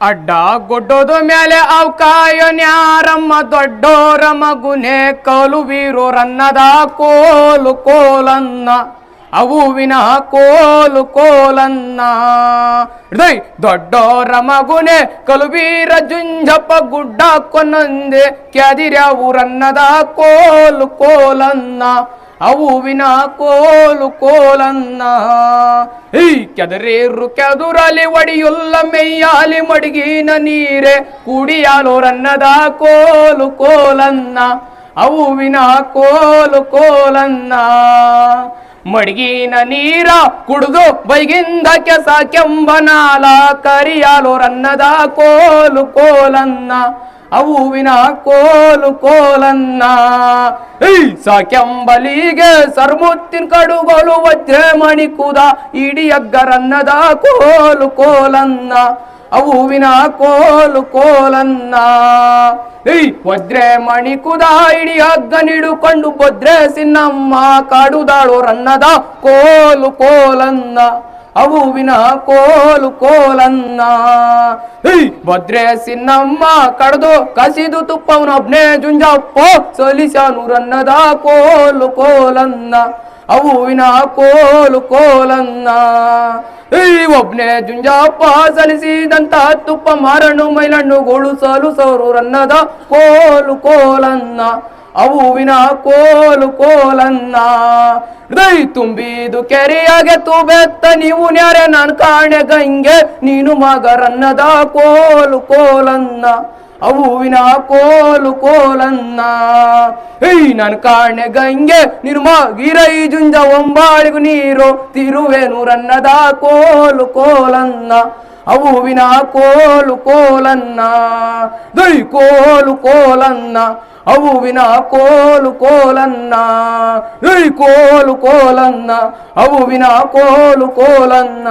ಅಡ್ಡ ಗೊಡ್ಡೋದು ಮೇಲೆ ಅವಕಾಯ ನ್ಯಾರಮ್ಮ ದೊಡ್ಡೋರ ಮಗುನೆ ಕಲು ರನ್ನದಾ ಕೋಲು ಕೋಲನ್ನ, ಅವುವಿನ ಕೋಲು ಕೋಲನ್ನ. ಹೃದಯ್ ದೊಡ್ಡೋರ ಮಗುನೆ ಕಲುಬೀರ ಜುಂಜಪ್ಪ ಗುಡ್ಡ ಕೊನ್ನಂದೆ ಕ್ಯಾದಿರ ಊರನ್ನದ ಕೋಲು ಕೋಲನ್ನ. ಅವುವಿನ ಕೋಲು ಕೋಲನ್ನ. ಈ ಕೆದರೇರು ಕೆದುರಲಿ ಒಡಿಯುಲ್ಲ ಮೆಯ್ಯಾಲಿ ಮಡಗಿನ ನೀರೆ. ಕುಡಿಯಾಲೋರನ್ನದ ಕೋಲು ಕೋಲನ್ನ. ಅವುವಿನ ಕೋಲು ಕೋಲನ್ನ. ಮಡಗಿನ ನೀರ ಕುಡಿದು ಬೈಗಿಂದ ಕೆಸ ಕೆಂಬನಾಲ ಕರಿಯಾಲೋರನ್ನದ ಕೋಲು ಕೋಲನ್ನ. ಅವುವಿನ ಕೋಲು ಕೋಲನ್ನ. ಸಾಕೆಂಬಲಿಗೆ ಸರ್ಮುತ್ತಿನ ಕಡುಗಳು ವಜ್ರೆ ಮಣಿಕುದ ಇಡೀ ಅಗ್ಗರನ್ನದ ಕೋಲು ಕೋಲನ್ನ. ಅವುವಿನ ಕೋಲು ಕೋಲನ್ನ. ವಜ್ರೆ ಮಣಿಕುದ ಇಡೀ ಹಗ್ಗ ನಿಡುಕೊಂಡು ಭದ್ರೆ ಸಿನ್ನಮ್ಮ ಕಾಡುದಾಳು ರನ್ನದ ಕೋಲು ಕೋಲನ್ನ. ಅವುವಿನ ಕೋಲು ಕೋಲನ್ನ. ಭದ್ರೆ ಸಿನ್ನಮ್ಮ ಕಡ್ದು ಕಸಿದು ತುಪ್ಪವನೊಬ್ನೇ ಜುಂಜಪ್ಪ ಸಲಿಸಾನು ರನ್ನದ ಕೋಲು ಕೋಲನ್ನ. ಅವುವಿನ ಕೋಲು ಕೋಲನ್ನ. ಒಬ್ನೇ ಜುಂಜಪ್ಪ ಸಲಿಸಿದಂತ ತುಪ್ಪ ಮಾರಣ್ಣು ಮೈಲಣ್ಣು ಗೊಳುಸಲು ಸೌರು ರನ್ನದ ಕೋಲು ಕೋಲನ್ನ. ಅವುವಿನ ಕೋಲು ಕೋಲನ್ನ. ಹೃದಯ ತುಂಬಿದು ಕೆರೆಯಾಗೆ ತುಬೆತ್ತ, ನೀವು ನ್ಯಾರೆ ನಾನು ಕಾಣೆ ಗಂಗೆ, ನೀನು ಮಗರನ್ನದ ಕೋಲು ಕೋಲನ್ನ. ಅವುವಿನ ಕೋಲು ಕೋಲನ್ನ. ಏಯ್, ನನ್ ಕಾಣೆ ಗಂಗೆ, ನೀನು ಮಗಿರೈ ಜುಂಜ ಒಂಬಾಳಿಗು ನೀರು ತಿರುವೆನು ರನ್ನದ ಕೋಲು ಕೋಲನ್ನ. ಅವುವಿನ ಕೋಲು ಕೋಲನ್ನ ದೈ ಕೋಲು ಕೋಲನ್ನ ಅವುವಿನ ಕೋಲು ಕೋಲನ್ನ ದೈ ಕೋಲು ಕೋಲನ್ನ ಅವುವಿನ ಕೋಲು ಕೋಲನ್ನ